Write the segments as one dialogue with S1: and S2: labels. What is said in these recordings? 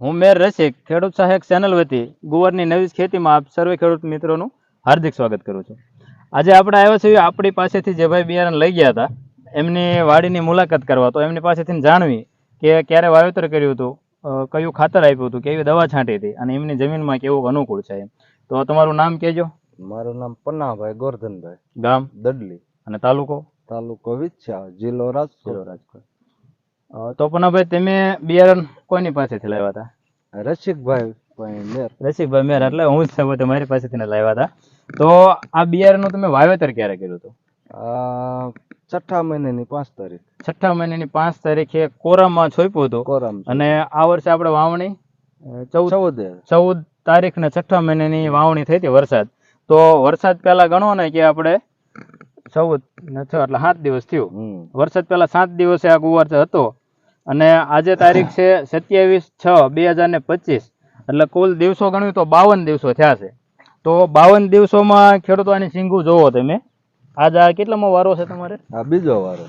S1: હું મેર રસિક ખેડૂત સહાયક ચેનલ વતી ગુવારની નવી ખેતીમાં આપ સર્વે ખેડૂત મિત્રોનું હાર્દિક સ્વાગત કરું છું. આજે આપણે આવ્યા છીએ આપણી પાસેથી જે ભાઈ બિયારણ લઈ ગયા હતા એમની વાડીની મુલાકાત કરવા. તો એમની પાસેથી જાણવી કે ક્યારે વાવેતર કર્યું હતું કયું ખાતર આપ્યું હતું કેવી દવા છાંટી હતી અને એમની જમીનમાં કેવું અનુકૂળ છે એમ. તો તમારું નામ કહેજો.
S2: મારું નામ પન્નાભાઈ ગોરધનભાઈ.
S1: ગામ?
S2: દડલી.
S1: અને તાલુકો?
S2: તાલુકો વિચ્છા જિલ્લો રાજકોટ.
S1: રાજકોટ. તો ભાઈ તમે બિયારણ કોની પાસેથી લાવ્યા હતા?
S2: રસિકભાઈ મેર.
S1: રસિકભાઈ મેર એટલે હું જ છું તમારી પાસેથી લાવ્યા હતા. તો આ બિયારણનું તમે વાવેતર ક્યારે કર્યું હતું?
S2: છઠ્ઠા મહિનાની પાંચ તારીખ.
S1: છઠ્ઠા મહિનાની પાંચ તારીખે કોરામાં છોપ્યું હતું.
S2: કોરામ
S1: અને આ વર્ષે આપણે વાવણી? ચૌદ.
S2: ચૌદ.
S1: ચૌદ તારીખ ને છઠ્ઠા મહિનાની વાવણી થઈ હતી વરસાદ. તો વરસાદ પહેલા ગણો ને કે આપણે ચૌદ ને છ એટલે સાત દિવસ થયું. વરસાદ પહેલા સાત દિવસે આ ગુવાર હતો અને આજે તારીખ છે સત્યાવીસ છ બે હજાર ને પચીસ. એટલે કુલ દિવસો ગણ્યું તો બાવન દિવસો થયા છે. તો બાવન દિવસોમાં ખેડૂતો આની સિંગુ જોવો તમે. આજ આ કેટલામો વારો છે તમારે?
S2: બીજો વારો.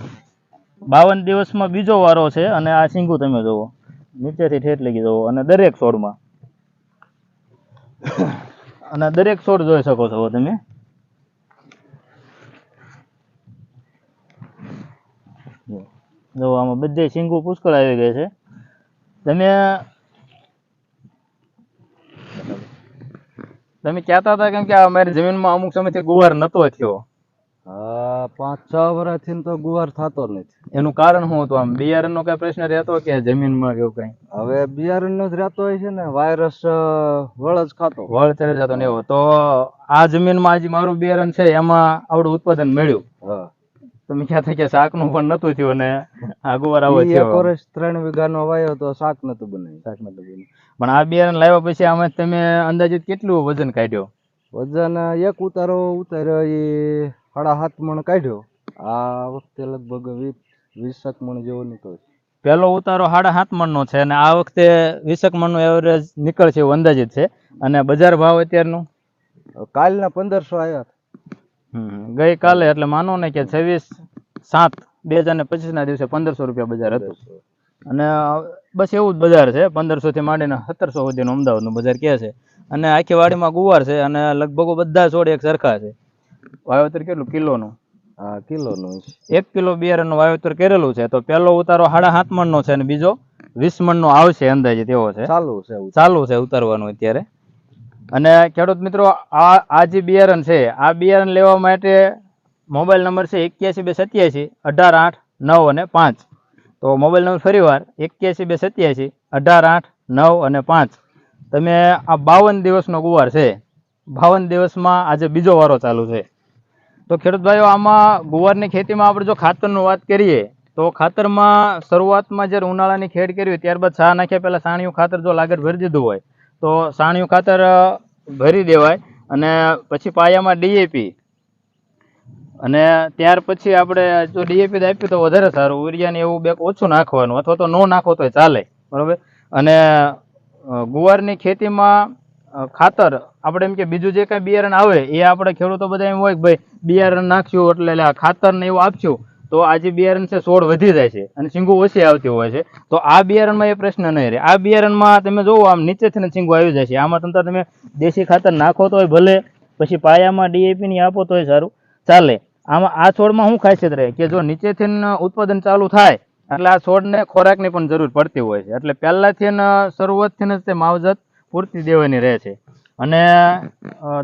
S1: બાવન દિવસમાં બીજો વારો છે અને આ સિંગુ તમે જોવો. નીચેથી ઠેઠ લગી જવો અને દરેક છોડમાં. અને દરેક છોડ જોઈ શકો છો તમે. જો. જો આમાં બધે સિંગુ પુષ્કળ આવી ગયા છે. તમે તમે કહેતા હતા કેમ કે આ મારી જમીનમાં અમુક સમયથી ગુવાર નતો થયો.
S2: પાંચ છ વર્ષથી તો ગુવાર થતો નથી.
S1: એનું કારણ શું હતું આમ? બિયારણનો કઈ પ્રશ્ન રહેતો કે જમીનમાં કેવું કઈ?
S2: હવે બિયારણ જ રહેતો હોય છે ને વાયરસ વળ જ ખાતો
S1: વળ ચડે જતો ને એવો. તો આ જમીનમાં આજે મારું બિયારણ છે એમાં આવડું ઉત્પાદન મળ્યું.
S2: હા.
S1: તમે થાય કે શાકનું પણ નતું થયું ને આ આવો
S2: થયો. એક વર્ષ ત્રણ વીઘાનો વાયો તો શાક નતું બનાવ્યું
S1: શાક નતું બન્યું. પણ આ બિયારણ લાવ્યા પછી આમાં તમે અંદાજિત કેટલું વજન કાઢ્યો?
S2: વજન એક ઉતારો ઉતાર્યો એ સાડા સાત મણ કાઢ્યો. આ વખતે લગભગ વીસ વીસક મણ જેવો નીકળ્યો. પેલો
S1: પહેલો ઉતારો સાડા સાત મણનો છે અને આ વખતે વીસક મણનો એવરેજ નીકળશે એવું અંદાજિત છે. અને બજાર ભાવ અત્યારનું?
S2: કાલના પંદરસો આવ્યા
S1: ગઈકાલે એટલે માનો ને કે છવ્વીસ સાત બે હજાર ને પચીસ ના દિવસે પંદરસો રૂપિયા બજાર હતું. અને બસ એવું જ બજાર છે. પંદરસો થી માંડીને સત્તરસો સુધીનું અમદાવાદનું બજાર કે છે. અને આખી વાડીમાં ગુવાર છે અને લગભગ બધા છોડ એક સરખા છે. વાવેતર કેટલું? કિલોનું.
S2: કિલોનું
S1: એક કિલો બિયારણનું વાવેતર કરેલું છે. તો પહેલો ઉતારો સાડા સાત મણનો છે અને બીજો વીસ મણનો આવશે અંદાજે તેવો છે.
S2: ચાલુ છે
S1: ચાલુ છે ઉતારવાનું અત્યારે. અને ખેડૂત મિત્રો, આ આ જે બિયારણ છે, આ બિયારણ લેવા માટે મોબાઈલ નંબર છે એક્યાસી બે સત્યાસી, અઢાર આઠ નવ અને પાંચ. તો મોબાઈલ નંબર ફરીવાર એક્યાસી બે સત્યાસી, અઢાર આઠ નવ અને પાંચ. તમે આ બાવન દિવસનો ગુવાર છે, બાવન દિવસમાં આજે બીજો વારો ચાલુ છે. તો ખેડૂત ભાઈઓ, આમાં ગુવારની ખેતીમાં આપણે જો ખાતરની વાત કરીએ, તો ખાતરમાં શરૂઆતમાં જ્યારે ઉનાળાની ખેડ કરી હોય, ત્યારબાદ છા નાખ્યા પહેલાં સાણિયું ખાતર જો લાગર ભરી દીધું હોય તો સાણિયું ખાતર ભરી દેવાય અને પછી પાયામાં ડીએપી અને ત્યાર પછી આપણે જો ડીએપી આપ્યું તો વધારે સારું. યુરિયાને એવું બે ઓછું નાખવાનું અથવા તો ન નાખો તો ચાલે. બરાબર? અને ગુવારની ખેતીમાં ખાતર આપણે એમ કે બીજું જે કાંઈ બિયારણ આવે, એ આપણે ખેડૂતો બધા એમ હોય કે ભાઈ, બિયારણ નાખ્યું એટલે એટલે આ ખાતર ને એવું આપશું તો આ જે બિયારણ છે છોડ વધી જાય છે અને સિંગુ ઓછી આવતી હોય છે. તો આ બિયારણમાં એ પ્રશ્ન નહીં રહે. આ બિયારણમાં તમે જોવો, આમ નીચેથી સિંગુ આવી જાય છે. આમાં તમતા તમે દેશી ખાતર નાખો તોય ભલે, પછી પાયામાં ડીએપીની આપો તોય સારું. ચાલે. આમાં આ છોડમાં શું ખાસિયત રહે? કે જો નીચેથી ઉત્પાદન ચાલુ થાય, એટલે આ છોડને ખોરાકની પણ જરૂર પડતી હોય છે. એટલે પહેલાંથી શરૂઆતથી જ તે માવજત પૂરતી દેવાની રહે છે. અને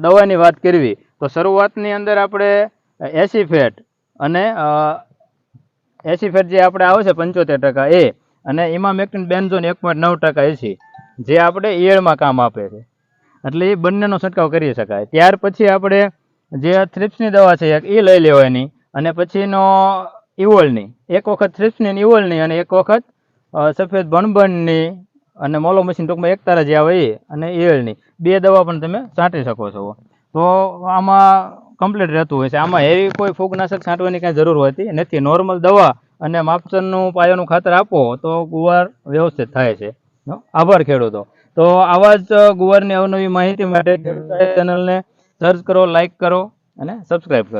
S1: દવાની વાત કરવી, તો શરૂઆતની અંદર આપણે એસી ફેટ અને એસી ફેટ જે આપણે આવે છે પંચોતેર ટકા એ. અને ઇમામેક્ટિન બેન્ઝોન એક પોઈન્ટ નવ ટકા એસી. જે આપણે ઈયળમાં કામ આપે છે. એટલે એ બંનેનો છંટકાવ કરી શકાય. ત્યાર પછી આપણે જે થ્રિપ્સની દવા છે, એક એ લઈ લેવાની અને પછીનો ઇવોલની એક વખત થ્રિપ્સની ઇવોલની અને એક વખત સફેદ ભણભણની અને મોલો મશીન ટૂંકમાં એક તારા જે આવે એ અને ઈયળની. બે દવા પણ તમે છાંટી શકો છો. તો આમાં કમ્પ્લીટ રહેતું હોય છે. આમાં એવી કોઈ ફૂગનાશક છાંટવાની કાંઈ જરૂર હોતી નથી. નોર્મલ દવા અને માપસરનું પાયાનું ખાતર આપો તો ગુવાર વ્યવસ્થિત થાય છે. આભાર ખેડૂતો. તો આવા જ ગુવારની અવનવી માહિતી માટે ચેનલને સર્ચ કરો લાઈક કરો અને સબસ્ક્રાઈબ કરો.